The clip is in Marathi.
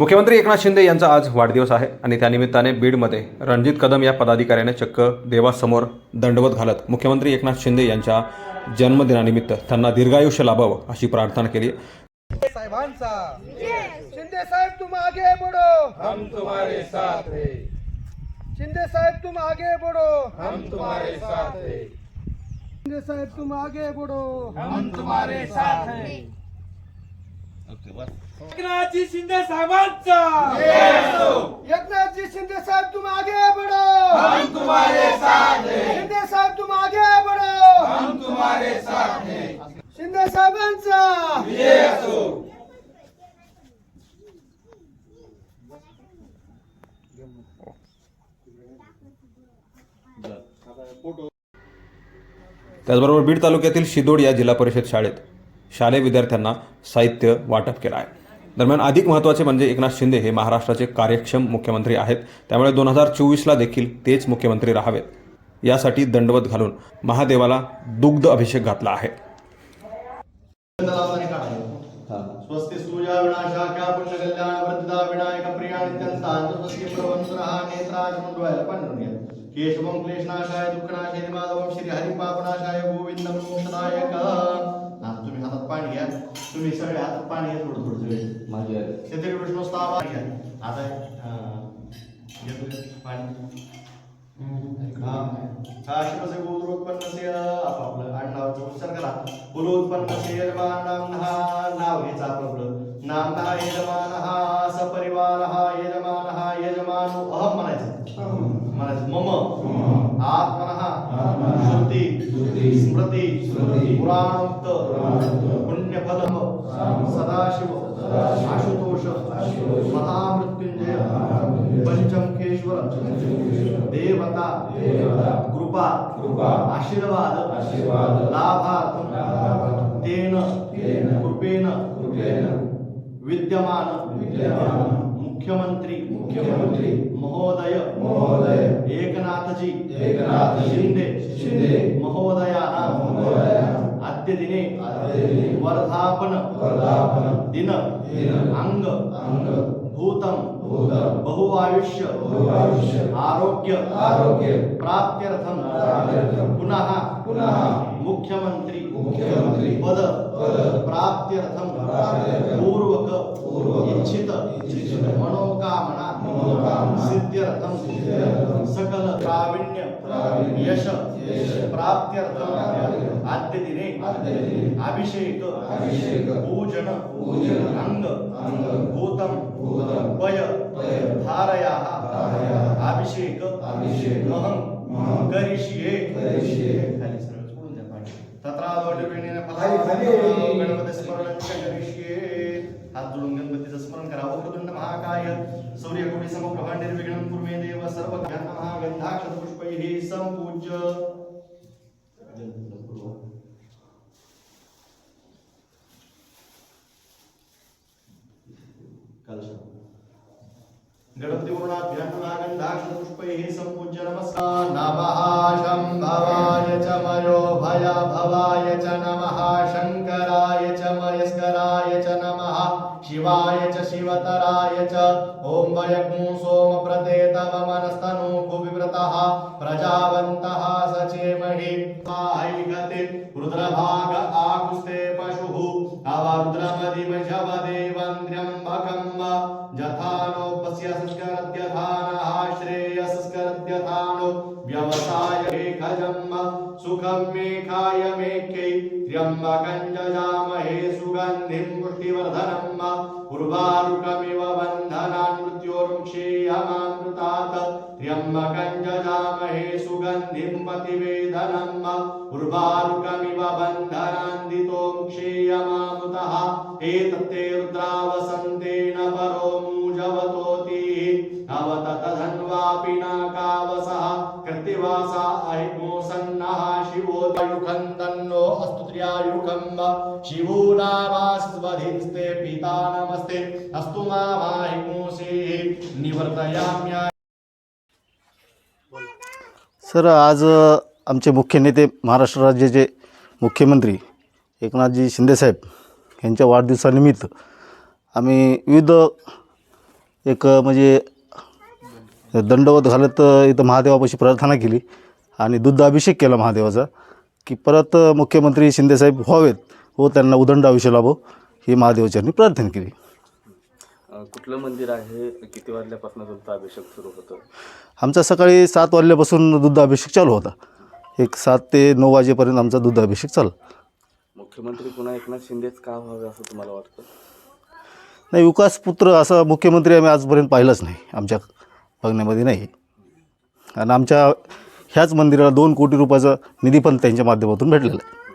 मुख्यमंत्री एकनाथ शिंदे यांचा आज वाढदिवस आहे आणि त्यानिमित्ताने बीडमध्ये रणजित कदम या पदाधिकाऱ्याने चक्क देवासमोर दंडवत घालत मुख्यमंत्री एकनाथ शिंदे यांच्या जन्मदिनानिमित्त त्यांना दीर्घायुष्य लाभावं अशी प्रार्थना केली. साहेबांचा. शिंदे साहेब तुम आगे बढ़ो हम तुम्हारे साथ हैं. शिंदे साहेब तुम आगे बढ़ो हम तुम्हारे साथ हैं. शिंदे साहेब तुम आगे बढ़ो हम तुम्हारे साथ हैं. एकनाथजी शिंदे साहेबांचा! एकनाथ जी शिंदे साहेब तुम आगे बढ़ो! हम तुम्हारे साथ हैं। शिंदे साहेब तुम आगे बढ़ो! हम तुम्हारे साथ हैं। शिंदे साहेबांचा! असो त्याचबरोबर बीड तालुक्यातील शिदोड या जिल्हा परिषद शाळेत शालेय विद्यार्थ्यांना साहित्य वाटप केलं आहे. दरम्यान अधिक महत्त्वाचे म्हणजे एकनाथ शिंदे हे महाराष्ट्राचे कार्यक्षम मुख्यमंत्री आहेत. त्यामुळे दोन हजार चोवीसला देखील तेच मुख्यमंत्री राहावेत. यासाठी दंडवत घालून महादेवाला दुग्ध अभिषेक घातला आहे. स्वस्ति सूर्या विनाशाख्या पुण्य कल्याण वृद्धा विनायक प्रिया नित्यंता स्वस्ति प्रवंसुरः नेत्राज मंडवाय पांडुर्य केशवं क्लेशनाशाय दुःखनाशाय माधवं श्री हरिपापनाशाय गोविंदं मोक्षदायक पाणी घ्या. तुम्ही सगळे हातात पाणी घ्या थोडं थोडं सगळे. माझे ते विष्णू स्थावा घ्या. आता पाणी. आपापलं आडनावाचा उच्चार करा. कुलोत्पन्नस्य यजमानांनः नाव घ्यायचं नामनः यजमानः सपरिवारः यजमानः यजमानो अहम म्हणायचं. म्हणायचं मम. आत्मनः. श्रुती. स्मृती. पुराणोक्त. पुण्यफलम. सदाशिव. आशुतोष. महामृत्युंजय. पंचमकेश्वर देवता. कृपा. आशीर्वाद. लाभार्थम तेन. कृपेन. विद्यमान. मुख्यमंत्री मुख्यमंत्री महोदय महोदय एकनाथजी एकनाथ शिंदे शिंदे महोदया अद्य दिने वर्धापन वर्धापन दिन अंग अंग भूतम भूतम बहुआयुष्य बहुआयुष्य आरोग्य आरोग्य प्राप्त्यर्थम पुनः पुनः मुख्यमंत्री मुख्यमंत्री पद पद प्राप्त्यर्थम पूर्वक पूर्वक इच्छित मनोकामना सिद्ध्यर्थम सकल प्रावीण्य यश प्राप्त्यर्थम आद्य दिने अभिषेक अभिषेक पूजन अंग भूतम पय धारया अभिषेक महं करिष्ये। करिष्ये। खाली सरळ सोडून द्या पाणी तत्रादोडवेणेन फलानि गणपती स्मरणं च करिष्ये। हात जोडून गणपतीचं स्मरण करा. वक्रतुंड महाकाय सूर्यकोटि समप्रभा निर्विघ्नं कुर्मे देव सर्व नमः गंधाक्षत पुष्पैः संपूज्य. कलश गणपती पुष्पैः सम्पूज्य नमस्कार च च। ॐ वयग्मु सोमप्रते तव मनस्तनु कुविव्रतः प्रजावन्तः सचेमहि ऐकते रुद्रभाग आकुस्ते पशुः। अवरुद्रमदिमशवदेवन्द्र्यम्बकम् जम्म एकजम् सुखं मेघाय मेख्यै त्र्यम्बकं जामहे सुगन्धिं पुष्टिवर्धनम् उर्वारुकमिव बन्धनान् मृत्योर्मुक्षेयमामृतात् त्र्यम्बकं जामहे सुगन्धिं पतिवेदनम् उर्वारुकमिव बन्धनान्दितो मुक्षेयमामृतः एतत्ते रुद्रावसन्तेन परो मूजवतोतिः अवततधन्वापि नाकाव कृत्तिवासा अहिमोसन्नः शिवोदयुखं तन्नो अस्तु शिवो नामास्वधिस्ते पिता नमस्ते। अस्तु मामाहिमोषेः निवर्तयाम्या सर आज आमचे मुख्य नेते महाराष्ट्र राज्याचे मुख्यमंत्री एकनाथजी शिंदेसाहेब यांच्या वाढदिवसानिमित्त आम्ही विविध एक म्हणजे दंडवत घालत इथं महादेवापाशी प्रार्थना केली आणि दुग्धाभिषेक केला महादेवाचा की परत मुख्यमंत्री शिंदेसाहेब व्हावेत व त्यांना उदंड आयुष्य लाभो ही महादेवाच्यांनी प्रार्थना केली. कुठलं मंदिर आहे? किती वाजल्यापासून तुमचा अभिषेक सुरू होतो? आमचा सकाळी सात वाजल्यापासून दुग्धाभिषेक चालू होता. एक सात ते नऊ वाजेपर्यंत आमचा दुग्धाभिषेक चालला. मुख्यमंत्री पुन्हा एकनाथ शिंदेच का व्हावे असं तुम्हाला वाटतं? नाही विकास पुत्र असा मुख्यमंत्री आम्ही आजपर्यंत पाहिलाच नाही आमच्या बघण्यामध्ये नाही. आणि आमच्या ह्याच मंदिराला दोन कोटी रुपयाचा निधी पण त्यांच्या माध्यमातून भेटलेला आहे.